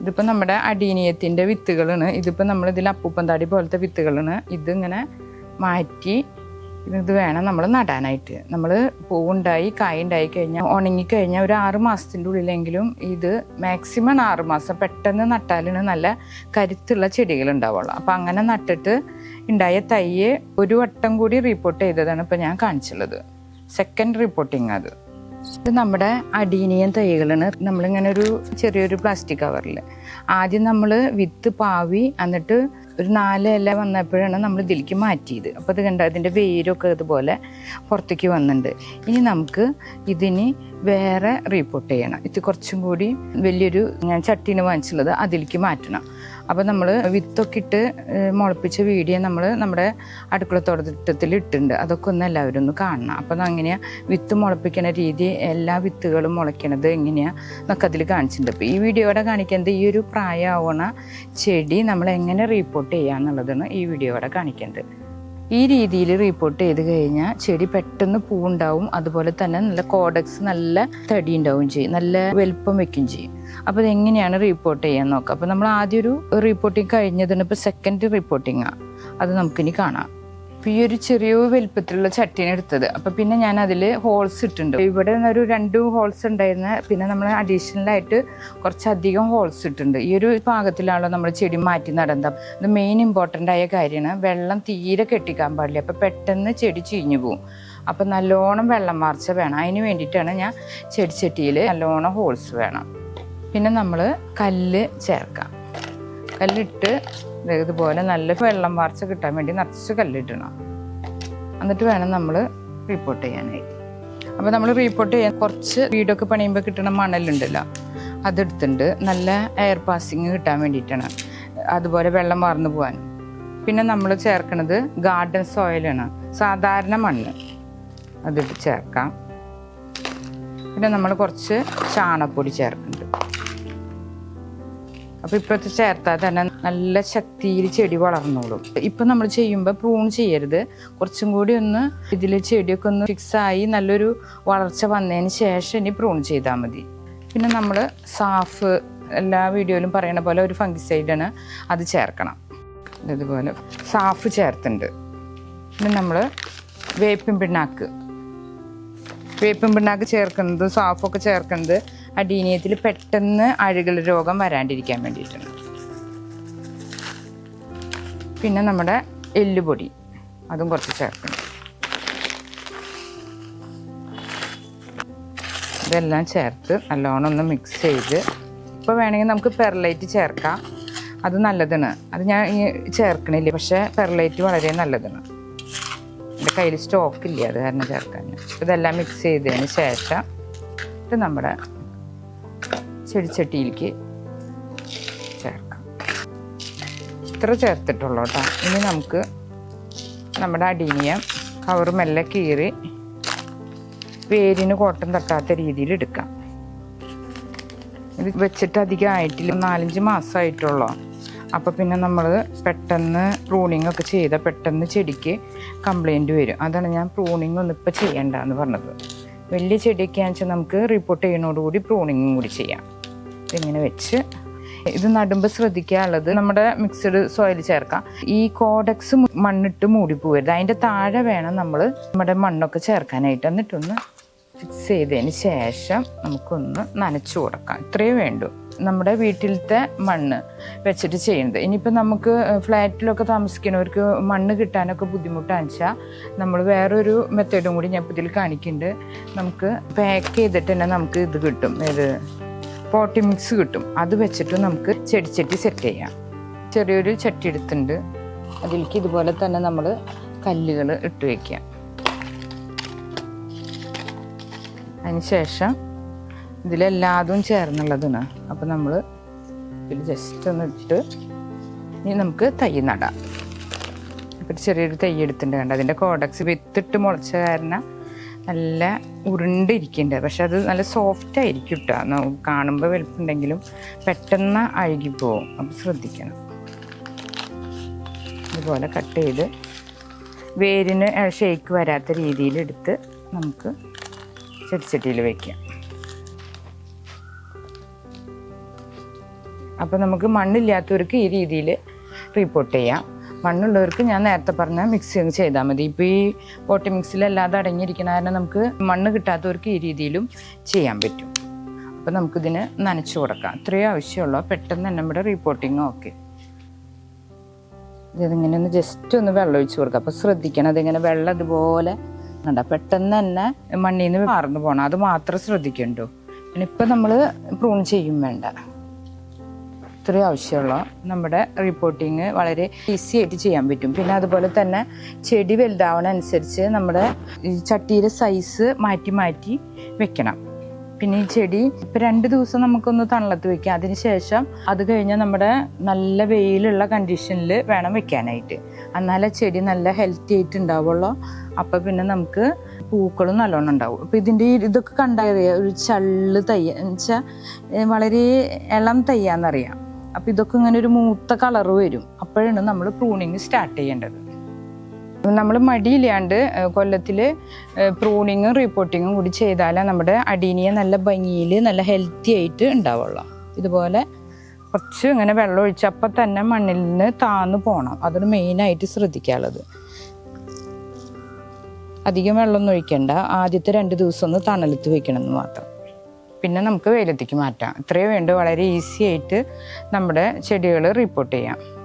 ഇതിപ്പോൾ നമ്മുടെ അടീനിയത്തിന്റെ വിത്തുകളാണ്. ഇതിപ്പോൾ നമ്മൾ ഇതിൽ അപ്പൂപ്പന്താടി പോലത്തെ വിത്തുകളാണ്. ഇതിങ്ങനെ മാറ്റി ഇത് വേണം നമ്മൾ നടാനായിട്ട്. നമ്മൾ പൂവുണ്ടായി കായ ഉണ്ടായി കഴിഞ്ഞാൽ ഉണങ്ങിക്കഴിഞ്ഞാൽ ഒരു ആറ് മാസത്തിന്റെ ഉള്ളിലെങ്കിലും ഇത് മാക്സിമം ആറ് മാസം പെട്ടെന്ന് നട്ടാലാണ് നല്ല കരുത്തുള്ള ചെടികൾ ഉണ്ടാവുള്ളൂ അപ്പം അങ്ങനെ നട്ടിട്ട് ഉണ്ടായ തയ്യെ ഒരു വട്ടം കൂടി റിപ്പോർട്ട് ചെയ്തതാണ് ഇപ്പം ഞാൻ കാണിച്ചുള്ളത്. സെക്കൻഡ് റിപ്പോർട്ടിങ് അത്. ഇത് നമ്മുടെ അടീനിയൻ തൈകളാണ്. നമ്മളിങ്ങനെ ഒരു ചെറിയൊരു പ്ലാസ്റ്റിക് കവറിൽ ആദ്യം നമ്മൾ വിത്ത് പാവി എന്നിട്ട് ഒരു നാല് ഇല വന്നപ്പോഴാണ് നമ്മൾ ഇതിലേക്ക് മാറ്റിയത്. അപ്പോൾ ഇത് കണ്ട അതിന്റെ വേരൊക്കെ ഇതുപോലെ പുറത്തേക്ക് വന്നിട്ടുണ്ട് ഇനി നമുക്ക് ഇതിന് വേറെ റീപ്പോർട്ട് ചെയ്യണം. ഇത് കുറച്ചും കൂടി വലിയൊരു ഞാൻ ചട്ടീന് വാങ്ങിച്ചുള്ളത് അതിലേക്ക് മാറ്റണം. അപ്പോൾ നമ്മൾ വിത്തൊക്കെ ഇട്ട് മുളപ്പിച്ച വീഡിയോ നമ്മൾ നമ്മുടെ അടുക്കളത്തോട്ടത്തിൽ ഇട്ടിട്ടുണ്ട്. അതൊക്കെ ഒന്ന് എല്ലാവരും ഒന്ന് കാണണം. അപ്പം അങ്ങനെയാണ് വിത്ത് മുളപ്പിക്കുന്ന രീതി എല്ലാ വിത്തുകളും മുളയ്ക്കണത് എങ്ങനെയാണ് എന്നൊക്കെ അതിൽ കാണിച്ചിട്ടുണ്ട്. അപ്പോൾ ഈ വീഡിയോയുടെ കാണിക്കുന്നത് ഈ ഒരു പ്രായമാവണ ചെടി നമ്മൾ എങ്ങനെ റീപ്പോർട്ട് ചെയ്യുക എന്നുള്ളതാണ് ഈ വീഡിയോയുടെ കാണിക്കുന്നത് ഈ രീതിയിൽ റിപ്പോർട്ട് ചെയ്ത് കഴിഞ്ഞാൽ ചെടി പെട്ടെന്ന് പൂവുണ്ടാവും. അതുപോലെ തന്നെ നല്ല കോഡക്സ് നല്ല തടി ഉണ്ടാവും ചെയ്യും. നല്ല വലുപ്പം വെക്കും ചെയ്യും. അപ്പോൾ അതെങ്ങനെയാണ് റിപ്പോർട്ട് ചെയ്യാൻ നോക്കുക? അപ്പോൾ നമ്മൾ ആദ്യം ഒരു റിപ്പോർട്ടിങ് കഴിഞ്ഞതിന് ഇപ്പോൾ സെക്കൻഡ് റിപ്പോർട്ടിങ്ങാണ് അത് നമുക്കിനി കാണാം. അപ്പോൾ ഈ ഒരു ചെറിയ വലിപ്പത്തിലുള്ള ചട്ടിയാണ് എടുത്തത്. അപ്പോൾ പിന്നെ ഞാൻ അതിൽ ഹോൾസ് ഇട്ടുണ്ട് ഇവിടെ ഒരു രണ്ട് ഹോൾസ് ഉണ്ടായിരുന്ന പിന്നെ നമ്മൾ അഡീഷണൽ ആയിട്ട് കുറച്ചധികം ഹോൾസ് ഇട്ടുണ്ട് ഈ ഒരു പാകത്തിലാണല്ലോ നമ്മൾ ചെടി മാറ്റി നടന്നത്. ഇത് മെയിൻ ഇമ്പോർട്ടന്റ് ആയ കാര്യമാണ്. വെള്ളം തീരെ കെട്ടിക്കാൻ പാടില്ല. അപ്പോൾ പെട്ടെന്ന് ചെടി ചീഞ്ഞു പോകും അപ്പോൾ നല്ലോണം വെള്ളം മാർച്ച വേണം. അതിന് വേണ്ടിയിട്ടാണ് ഞാൻ ചെടി ചെടിച്ചട്ടിയിൽ നല്ലോണം ഹോൾസ് വേണം. പിന്നെ നമ്മൾ കല്ല് ചേർക്കാം. കല്ലിട്ട് ഇതുപോലെ നല്ല വെള്ളം വാർച്ച കിട്ടാൻ വേണ്ടി നിറച്ച് കല്ലിടണം. എന്നിട്ട് വേണം നമ്മൾ റിപ്പോർട്ട് ചെയ്യാനായി. അപ്പോൾ നമ്മൾ റിപ്പോർട്ട് ചെയ്യാൻ കുറച്ച് വീടൊക്കെ പണിയുമ്പോൾ കിട്ടുന്ന മണലുണ്ടല്ലോ അതെടുത്തിട്ടുണ്ട് നല്ല എയർ പാസിങ് കിട്ടാൻ വേണ്ടിയിട്ടാണ്. അതുപോലെ വെള്ളം വാർന്നു പോകാൻ പിന്നെ നമ്മൾ ചേർക്കുന്നത് ഗാർഡൻ സോയിലാണ് സാധാരണ മണ്ണ്. അത് ചേർക്കാം. പിന്നെ നമ്മൾ കുറച്ച് ചാണകപ്പൊടി ചേർക്കുന്നുണ്ട് അപ്പോൾ ഇപ്പോഴത്തെ ചേർത്താൽ തന്നെ നല്ല ശക്തിയിൽ ചെടി വളർന്നോളും. ഇപ്പം നമ്മൾ ചെയ്യുമ്പോൾ പ്രൂൺ ചെയ്യരുത്. കുറച്ചും കൂടി ഒന്ന് ഇതിൽ ചെടിയൊക്കെ ഒന്ന് ഫിക്സ് ആയി നല്ലൊരു വളർച്ച വന്നതിന് ശേഷം ഇനി പ്രൂൺ ചെയ്താൽ മതി. പിന്നെ നമ്മൾ സാഫ് എല്ലാ വീഡിയോയിലും പറയുന്ന പോലെ ഒരു ഫംഗിസൈഡാണ് അത് ചേർക്കണം. ഇതുപോലെ സാഫ് ചേർത്തുണ്ട് പിന്നെ നമ്മൾ വേപ്പിൻ പിണ്ണാക്ക്. വേപ്പിൻ പിണ്ണാക്ക് ചേർക്കുന്നത് സാഫൊക്കെ ചേർക്കുന്നത് അടീനിയത്തിൽ പെട്ടെന്ന് അഴുകൽ രോഗം വരാണ്ടിരിക്കാൻ വേണ്ടിയിട്ടാണ്. പിന്നെ നമ്മുടെ എല്ലുപൊടി അതും കുറച്ച് ചേർക്കണം. ഇതെല്ലാം ചേർത്ത് നല്ലോണം ഒന്ന് മിക്സ് ചെയ്ത് ഇപ്പോൾ വേണമെങ്കിൽ നമുക്ക് പെർലൈറ്റ് ചേർക്കാം. അത് നല്ലതാണ്. അത് ഞാൻ ചേർക്കണില്ല പക്ഷേ പെർലൈറ്റ് വളരെ നല്ലതാണ്. എന്റെ കയ്യിൽ സ്റ്റോക്ക് ഇല്ല അത് കാരണം ചേർക്കാൻ. ഇതെല്ലാം മിക്സ് ചെയ്തതിന് ശേഷം ഇത് നമ്മുടെ ചെടിച്ചട്ടിയിലേക്ക് ചേർക്കാം. ഇത്ര ചേർത്തിട്ടുള്ളൂ കേട്ടോ. ഇനി നമുക്ക് നമ്മുടെ അടീനിയം കവർ മെല്ലെ കീറി വേരിന് കോട്ടം തട്ടാത്ത രീതിയിൽ എടുക്കാം. ഇത് വെച്ചിട്ട് അധികം ആയിട്ടില്ല. നാലഞ്ച് മാസമായിട്ടുള്ളൂ. അപ്പോൾ പിന്നെ നമ്മൾ പെട്ടെന്ന് പ്രൂണിങ് ഒക്കെ ചെയ്താൽ പെട്ടെന്ന് ചെടിക്ക് കംപ്ലൈന്റ് വരും. അതാണ് ഞാൻ പ്രൂണിങ് ഒന്നും ഇപ്പോൾ ചെയ്യണ്ടെന്ന് പറഞ്ഞത്. വലിയ ചെടിയൊക്കെ ആണെന്ന് വെച്ചാൽ നമുക്ക് റിപ്പോർട്ട് ചെയ്യുന്നതോടുകൂടി പ്രൂണിങ്ങും കൂടി ചെയ്യാം. ഇതിങ്ങനെ വെച്ച് ഇത് നടുമ്പോൾ ശ്രദ്ധിക്കാനുള്ളത് നമ്മുടെ മിക്സഡ് സോയിൽ ചേർക്കാം. ഈ കോഡക്സ് മണ്ണിട്ട് മൂടി പോകരുത് അതിന്റെ താഴെ വേണം നമ്മൾ നമ്മുടെ മണ്ണൊക്കെ ചേർക്കാനായിട്ട്. എന്നിട്ടൊന്ന് ഫിക്സ് ചെയ്തതിന് ശേഷം നമുക്കൊന്ന് നനച്ചു കൊടുക്കാം. ഇത്രയേ വേണ്ടൂ. നമ്മുടെ വീട്ടിലത്തെ മണ്ണ് വെച്ചിട്ട് ചെയ്യുന്നത്. ഇനിയിപ്പോൾ നമുക്ക് ഫ്ലാറ്റിലൊക്കെ താമസിക്കുന്നവർക്ക് മണ്ണ് കിട്ടാനൊക്കെ ബുദ്ധിമുട്ടാണെന്ന് വെച്ചാൽ നമ്മൾ വേറൊരു മെത്തേഡും കൂടി ഞാൻ ഇപ്പോൾ ഇതിൽ കാണിക്കുന്നുണ്ട്. നമുക്ക് പാക്ക് ചെയ്തിട്ട് തന്നെ നമുക്ക് ഇത് കിട്ടും. ഏത്? പോട്ടി മിക്സ് കിട്ടും. അത് വെച്ചിട്ട് നമുക്ക് ചെടിച്ചട്ടി സെറ്റ് ചെയ്യാം. ചെറിയൊരു ചട്ടി എടുത്തിട്ടുണ്ട്. അതിലേക്ക് ഇതുപോലെ തന്നെ നമ്മൾ കല്ലുകൾ ഇട്ട് വയ്ക്കാം അതിന് ശേഷം ഇതിലെല്ലാതും ചേർന്നുള്ളതാണ്. അപ്പോൾ നമ്മൾ ഇതിൽ ജസ്റ്റ് ഒന്ന് ഇട്ട് ഇനി നമുക്ക് തൈ നടാം. ഇപ്പം ചെറിയൊരു തൈ എടുത്തിട്ടുണ്ട് കണ്ട? അതിന്റെ കോഡക്സ് വിത്തിട്ട് മുളച്ച കാരണം നല്ല ഉരുണ്ടിരിക്കുന്നുണ്ട് പക്ഷെ അത് നല്ല സോഫ്റ്റ് ആയിരിക്കും കേട്ടോ കാണുമ്പോൾ വലുപ്പുണ്ടെങ്കിലും പെട്ടെന്ന് അഴുകിപ്പോവും അപ്പം ശ്രദ്ധിക്കണം. ഇതുപോലെ കട്ട് ചെയ്ത് വേരിന് ഷേക്ക് വരാത്ത രീതിയിൽ എടുത്ത് നമുക്ക് ചെടിച്ചട്ടിയിൽ വയ്ക്കാം അപ്പോൾ നമുക്ക് മണ്ണില്ലാത്തവർക്ക് ഈ രീതിയിൽ റിപ്പോർട്ട് ചെയ്യാം. മണ്ണുള്ളവർക്ക് ഞാൻ നേരത്തെ പറഞ്ഞ മിക്സ് ചെയ്താൽ മതി. ഇപ്പോൾ ഈ പോട്ടി മിക്സിലല്ലാതെ അടങ്ങിയിരിക്കുന്ന കാരണം നമുക്ക് മണ്ണ് കിട്ടാത്തവർക്ക് ഈ രീതിയിലും ചെയ്യാൻ പറ്റും. അപ്പോൾ നമുക്കിതിന് നനച്ചു കൊടുക്കാം. ഇത്രയും ആവശ്യമുള്ളൂ. പെട്ടെന്ന് തന്നെ നമ്മുടെ റിപ്പോർട്ടിങ് ഓക്കെ ഇതിങ്ങനെ ഒന്ന് ജസ്റ്റ് ഒന്ന് വെള്ളം ഒഴിച്ച് കൊടുക്കുക അപ്പോൾ ശ്രദ്ധിക്കണം അതിങ്ങനെ വെള്ളം ഇതുപോലെ കണ്ട പെട്ടെന്ന് തന്നെ മണ്ണിൽ നിന്ന് മാർന്നു പോകണം അത് മാത്രം ശ്രദ്ധിക്കണ്ടോ? ഇപ്പം നമ്മൾ പ്രൂൺ ചെയ്യും വേണ്ട. ഇത്രയും ആവശ്യമുള്ള നമ്മുടെ റിപ്പോർട്ടിങ് വളരെ ഈസി ആയിട്ട് ചെയ്യാൻ പറ്റും. പിന്നെ അതുപോലെ തന്നെ ചെടി വലുതാവണ അനുസരിച്ച് നമ്മുടെ ചട്ടിയുടെ സൈസ് മാറ്റി മാറ്റി വെക്കണം. പിന്നെ ഈ ചെടി ഇപ്പം രണ്ട് ദിവസം നമുക്കൊന്ന് തണലത്ത് വെക്കാം. അതിന് ശേഷം അത് കഴിഞ്ഞാൽ നമ്മുടെ നല്ല വെയിലുള്ള കണ്ടീഷനിൽ വേണം വെക്കാനായിട്ട്. എന്നാലേ ചെടി നല്ല ഹെൽത്തി ആയിട്ട് ഉണ്ടാവുള്ളൂ. അപ്പം പിന്നെ നമുക്ക് പൂക്കളും നല്ലോണം ഉണ്ടാവും. അപ്പം ഇതിന്റെ ഇതൊക്കെ കണ്ടറിയാം ഒരു ചള്ള് തയ്യ എന്നുവെച്ചാൽ വളരെ ഇളം തയ്യാന്നറിയാം അപ്പം ഇതൊക്കെ ഇങ്ങനെ ഒരു മൂത്ത കളർ വരും. അപ്പോഴാണ് നമ്മൾ പ്രൂണിങ് സ്റ്റാർട്ട് ചെയ്യേണ്ടത്. നമ്മൾ മടിയില്ലാണ്ട് കൊല്ലത്തിൽ പ്രൂണിങ്ങും റിപ്പോർട്ടിങ്ങും കൂടി ചെയ്താലേ നമ്മുടെ അടീനിയെ നല്ല ഭംഗിയിൽ നല്ല ഹെൽത്തി ആയിട്ട് ഉണ്ടാവുള്ളൂ. ഇതുപോലെ കുറച്ച് ഇങ്ങനെ വെള്ളം ഒഴിച്ചപ്പോൾ തന്നെ മണ്ണിൽ നിന്ന് താന്ന് പോകണം അതാണ് മെയിനായിട്ട് ശ്രദ്ധിക്കാനുള്ളത്. അധികം വെള്ളമൊന്നും ഒഴിക്കണ്ട. ആദ്യത്തെ രണ്ട് ദിവസം ഒന്ന് തണലത്ത് വയ്ക്കണമെന്ന് മാത്രം. പിന്നെ നമുക്ക് വെയിലത്തേക്ക് മാറ്റാം. ഇത്രയേ വേണ്ടു. വളരെ ഈസി ആയിട്ട് നമ്മുടെ ചെടികൾ റിപ്പോർട്ട് ചെയ്യാം.